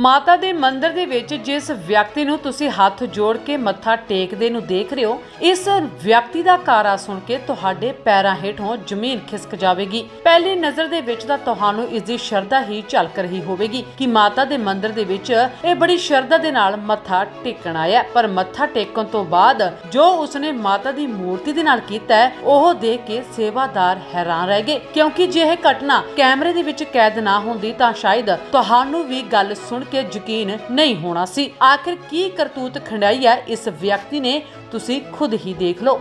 ਮਾਤਾ ਦੇ ਮੰਦਿਰ ਦੇ ਵਿੱਚ ਜਿਸ ਵਿਅਕਤੀ ਨੂੰ ਤੁਸੀਂ ਹੱਥ ਜੋੜ ਕੇ ਮੱਥਾ ਟੇਕਦੇ ਨੂੰ ਦੇਖ ਰਹੇ ਹੋ ਇਸ ਵਿਅਕਤੀ ਦਾ ਕਾਰਾ ਸੁਣ ਕੇ ਤੁਹਾਡੇ ਪੈਰਾਂ ਹੇਠੋਂ ਜ਼ਮੀਨ ਖਿਸਕ ਜਾਵੇਗੀ। ਪਹਿਲੀ ਨਜ਼ਰ ਦੇ ਵਿੱਚ ਤਾਂ ਤੁਹਾਨੂੰ ਇਸ ਦੀ ਸ਼ਰਧਾ ਹੀ ਝਲਕ ਰਹੀ ਹੋਵੇਗੀ ਕਿ ਮਾਤਾ ਦੇ ਮੰਦਿਰ ਦੇ ਵਿੱਚ ਇਹ ਬੜੀ ਸ਼ਰਧਾ ਦੇ ਨਾਲ ਮੱਥਾ ਟੇਕਣ ਆਇਆ ਪਰ ਮੱਥਾ ਟੇਕਣ ਤੋਂ ਬਾਅਦ ਜੋ ਉਸਨੇ ਮਾਤਾ ਦੀ ਮੂਰਤੀ ਦੇ ਨਾਲ ਕੀਤਾ ਹੈ, ਉਹ ਦੇਖ ਕੇ ਸੇਵਾਦਾਰ ਹੈਰਾਨ ਰਹਿ ਗਏ। ਕਿਉਂਕਿ ਜੇ ਇਹ ਘਟਨਾ ਕੈਮਰੇ ਦੇ ਵਿੱਚ ਕੈਦ ਨਾ ਹੁੰਦੀ ਤਾਂ ਸ਼ਾਇਦ ਤੁਹਾਨੂੰ ਵੀ ਗੱਲ ਸੁਣ ਕੇ ਯਕੀਨ ਨਹੀਂ ਹੋਣਾ ਸੀ। ਆਖਿਰ ਕੀ ਕਰਤੂਤ ਖੰਡਾਈ ਹੈ? ਇਸ ਵਿਅਕਤੀ ਨੇ ਤੁਸੀਂ ਖੁਦ ਹੀ ਦੇਖ ਲਓ।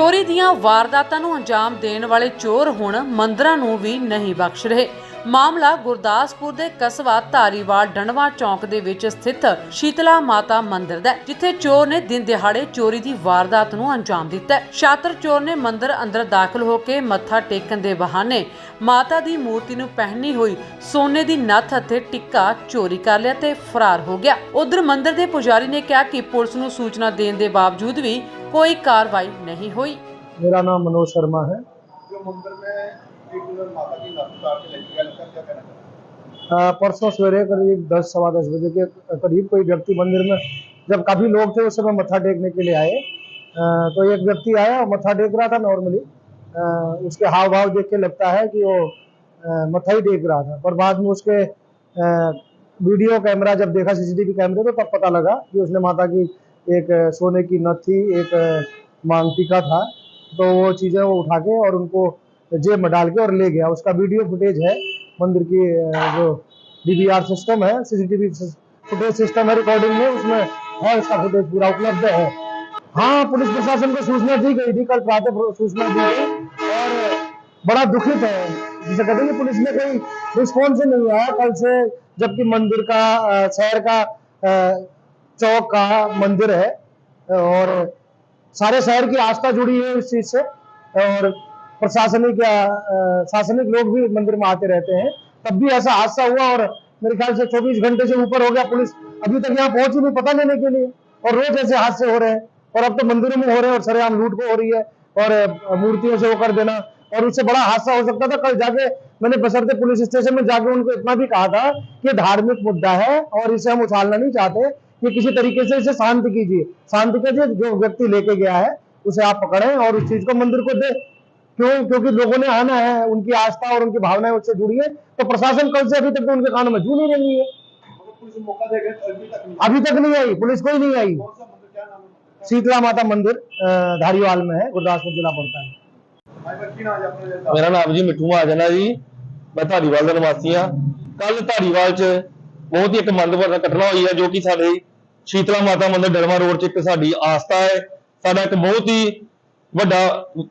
ਚੋਰੀ ਦੀਆਂ ਵਾਰਦਾਤਾਂ ਨੂੰ ਅੰਜਾਮ ਦੇਣ ਵਾਲੇ ਚੋਰ ਹੁਣ ਮੰਦਰਾਂ ਨੂੰ ਵੀ ਨਹੀਂ ਬਖਸ਼ ਰਹੇ ਮਾਮਲਾ ਗੁਰਦਾਸਪੁਰ ਦੇ ਕਸਬਾ ਧਾਰੀਵਾਲ ਡੰਡਵਾ ਚੌਂਕ ਦੇ ਵਿੱਚ ਸਥਿਤ ਸ਼ੀਤਲਾ ਮਾਤਾ ਮੰਦਿਰ ਦਾ ਹੈ, ਜਿੱਥੇ ਚੋਰ ਨੇ ਦਿਨ ਦਿਹਾੜੇ ਚੋਰੀ ਦੀ ਵਾਰਦਾਤ ਨੂੰ ਅੰਜਾਮ ਦਿੱਤਾ ਹੈ। ਸ਼ਾਤਰ ਚੋਰ ਨੇ ਮੰਦਿਰ ਅੰਦਰ ਦਾਖਲ ਹੋ ਕੇ ਮੱਥਾ ਟੇਕਣ ਦੇ ਬਹਾਨੇ ਮਾਤਾ ਦੀ ਮੂਰਤੀ ਨੂੰ ਪਹਿਨੀ ਹੋਈ ਸੋਨੇ ਦੀ ਨੱਥ ਅਤੇ ਟਿੱਕਾ ਚੋਰੀ ਕਰ ਲਿਆ ਤੇ ਫਰਾਰ ਹੋ ਗਿਆ ਉਧਰ ਮੰਦਿਰ ਦੇ ਪੁਜਾਰੀ ਨੇ ਕਿਹਾ ਕਿ ਪੁਲਿਸ ਨੂੰ ਸੂਚਨਾ ਦੇਣ ਦੇ ਬਾਵਜੂਦ ਵੀ कोई कार्रवाई नहीं हुई। मेरा नाम मनोज शर्मा है। परसों सवेरे करीब दस सवा दस बजे के करीब कोई व्यक्ति मंदिर में जब काफ़ी लोग थे उस समय मत्था टेकने के लिए आए तो एक व्यक्ति आया और मत्था टेक रहा था नॉर्मली उसके हाव भाव देख के लगता है कि वो मत्था ही टेक रहा था। पर बाद में उसके वीडियो कैमरा जब देखा सीसीटीवी कैमरे तो तब पता लगा कि उसने माता की एक सोने की नथ थी, एक मांग टीका था। तो वो चीज़ें वो उठा के और उनको जेब में डाल के और ले गया। उसका वीडियो फुटेज है, मंदिर की जो डीवीआर सिस्टम है सीसीटीवी फुटेज सिस्टम है रिकॉर्डिंग में, उसमें है, उसका फुटेज पूरा उपलब्ध है। हाँ पुलिस प्रशासन को सूचना दी गई थी, कल प्रातः सूचना दी गई और बड़ा दुखित है। जिसे कहते हैं पुलिस में कोई रिस्पॉन्स नहीं आया। कल से जबकि मंदिर का शहर का चौक का मंदिर है, और सारे शहर की आस्था जुड़ी है इस चीज़ से, और प्रशासनिक शासनिक लोग भी मंदिर में आते रहते हैं। तब भी ऐसा हादसा हुआ, और मेरे ख्याल से 24 घंटे से ऊपर हो गया पुलिस। अभी तक यहाँ पहुँची नहीं पता लेने के लिए। और रोज ऐसे हादसे हो रहे हैं, और अब तो मंदिरों में हो रहे हैं, और सरेआम लूट को हो रही है, और मूर्तियों से वो कर देना। और उससे बड़ा हादसा हो सकता था, कल जाके मैंने बसरते पुलिस स्टेशन में जाके उनको इतना भी कहा था कि धार्मिक मुद्दा है, और इसे हम उछालना नहीं चाहते। कि किसी तरीके से इसे शांत कीजिए शांत कीजिए जो व्यक्ति लेके गया है उसे आप पकड़ें और उस चीज को मंदिर को दे क्यों क्योंकि लोगों ने आना है उनकी आस्था और उनकी भावनाएं उससे जुड़ी है तो प्रशासन कल से अभी तक तो उनके कानों में जू नहीं रही है अगर पुलिस मौका देगा तो अभी तक नहीं अभी तक नहीं आई पुलिस कोई नहीं आई कौन सा मंदिर क्या नाम है शीतला माता मंदिर अ, धारीवाल में है गुरदासपुर जिला पड़ता है भाई बच्ची ना आज अपने ਮੇਰਾ ਨਾਮ ਜੀ ਮਿੱਠੂ ਮਹਾਜਨ ਹੈ ਜੀ ਮੈਂ ਧਾਰੀਵਾਲ ਦਾ ਨਿਵਾਸੀ ਹਾਂ ਕੱਲ ਧਾਰੀਵਾਲ 'ਚ ਬਹੁਤ ਹੀ ਇੱਕ ਮੰਦਭਾਗਾ ਘਟਨਾ ਹੋਈ ਹੈ ਜੋ ਕਿ ਸਾਡੇ ਸ਼ੀਤਲਾ ਮਾਤਾ ਮੰਦਿਰ ਡਰਮਾ ਰੋਡ 'ਚ ਇੱਕ ਸਾਡੀ ਆਸਥਾ ਹੈ। ਸਾਡਾ ਇੱਕ ਬਹੁਤ ਹੀ ਵੱਡਾ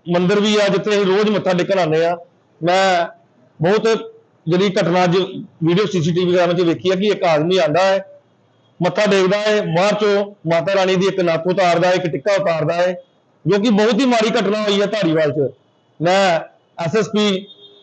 ਮੰਦਿਰ ਵੀ ਆ, ਜਿੱਥੇ ਅਸੀਂ ਰੋਜ਼ ਮੱਥਾ ਟੇਕਣ ਆਉਂਦੇ ਆ ਮੈਂ ਬਹੁਤ ਜਿਹੜੀ ਘਟਨਾ ਅੱਜ ਵੀਡੀਓ ਸੀਸੀਟੀਵੀ ਕੈਮਰੇ 'ਚ ਵੇਖੀ ਹੈ ਕਿ ਇੱਕ ਆਦਮੀ ਆਂਦਾ ਹੈ, ਮੱਥਾ ਟੇਕਦਾ ਹੈ ਬਾਹਰ ਚੋਂ ਮਾਤਾ ਰਾਣੀ ਦੀ ਇੱਕ ਨੱਥ ਉਤਾਰਦਾ ਹੈ, ਇੱਕ ਟਿੱਕਾ ਉਤਾਰਦਾ ਹੈ, ਜੋ ਕਿ ਬਹੁਤ ਹੀ ਮਾੜੀ ਘਟਨਾ ਹੋਈ ਹੈ ਧਾਰੀਵਾਲ 'ਚ। ਮੈਂ ਐਸਐਸਪੀ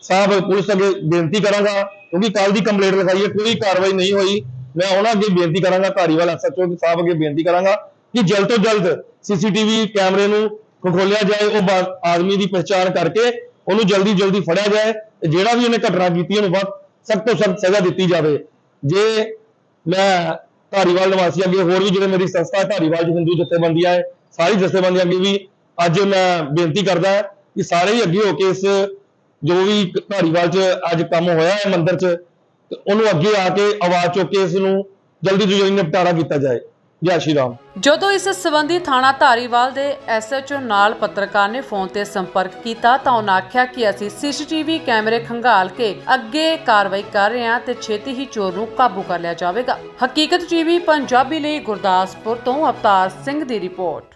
ਸਾਹਿਬ ਪੁਲਿਸ ਅੱਗੇ ਬੇਨਤੀ ਕਰਾਂਗਾ, ਕਿਉਂਕਿ ਕੱਲ ਦੀ ਕੰਪਲੇਂਟ ਲਿਖਾਈ ਹੈ, ਕੋਈ ਕਾਰਵਾਈ ਨਹੀਂ ਹੋਈ। ਮੈਂ ਉਹਨਾਂ ਅੱਗੇ ਬੇਨਤੀ ਕਰਾਂਗਾ, ਧਾਰੀਵਾਲ ਐਸਐਚਓ ਸਾਹਿਬ ਅੱਗੇ ਬੇਨਤੀ ਕਰਾਂਗਾ ਕਿ ਜਲਦ ਤੋਂ ਜਲਦ ਸੀਸੀਟੀਵੀ ਕੈਮਰੇ ਨੂੰ ਖੋਲਿਆ ਜਾਏ, ਉਹ ਆਦਮੀ ਦੀ ਪਛਾਣ ਕਰਕੇ ਉਹਨੂੰ ਜਲਦੀ ਜਲਦੀ ਫੜਿਆ ਜਾਏ, ਤੇ ਜਿਹੜਾ ਵੀ ਉਹਨੇ ਘਟਨਾ ਕੀਤੀ ਉਹਨੂੰ ਬਹੁਤ ਸਖਤ ਤੋਂ ਸਖਤ ਸਜ਼ਾ ਦਿੱਤੀ ਜਾਵੇ। ਜੇ ਮੈਂ ਧਾਰੀਵਾਲ ਨਿਵਾਸੀ ਅੱਗੇ ਹੋਰ ਵੀ ਜਿਹੜੇ ਮੇਰੀ ਸੰਸਥਾ ਹੈ, ਧਾਰੀਵਾਲ ਜੀ ਹਿੰਦੂ ਜਥੇਬੰਦੀਆਂ ਹੈ, ਸਾਰੀ ਜਥੇਬੰਦੀਆਂ ਅੱਗੇ ਵੀ ਅੱਜ ਮੈਂ ਬੇਨਤੀ ਕਰਦਾ ਹਾਂ ਕਿ ਸਾਰੇ ਹੀ ਅੱਗੇ ਹੋ ਕੇ ਇਸ ਜੋ ਵੀ ਧਾਰੀਵਾਲ 'ਚ ਅੱਜ ਕੰਮ ਹੋਇਆ ਹੈ ਮੰਦਿਰ 'ਚ, ਤੇ ਉਹਨੂੰ ਅੱਗੇ ਆ ਕੇ ਆਵਾਜ਼ ਚੁੱਕ ਕੇ ਇਸ ਨੂੰ ਜਲਦੀ ਤੋਂ ਜਲਦੀ ਨਿਪਟਾਰਾ ਕੀਤਾ ਜਾਏ। ਜੈ ਸ਼੍ਰੀ ਰਾਮ। ਜਦੋਂ ਇਸ ਸੰਬੰਧੀ ਥਾਣਾ ਧਾਰੀਵਾਲ ਦੇ ਐਸਐਚਓ ਨਾਲ ਪੱਤਰਕਾਰ ਨੇ ਫੋਨ ਤੇ ਸੰਪਰਕ ਕੀਤਾ ਤਾਂ ਉਹਨਾਂ ਆਖਿਆ ਕਿ ਅਸੀਂ ਸੀਸੀਟੀਵੀ ਕੈਮਰੇ ਖੰਗਾਲ ਕੇ ਅੱਗੇ ਕਾਰਵਾਈ ਕਰ ਰਹੇ ਹਾਂ ਤੇ ਛੇਤੀ ਹੀ ਚੋਰ ਨੂੰ ਕਾਬੂ ਕਰ ਲਿਆ ਜਾਵੇਗਾ। ਹਕੀਕਤ ਟੀਵੀ, ਪੰਜਾਬੀ ਲਈ ਗੁਰਦਾਸਪੁਰ ਤੋਂ ਅਵਤਾਰ ਸਿੰਘ ਦੀ ਰਿਪੋਰਟ।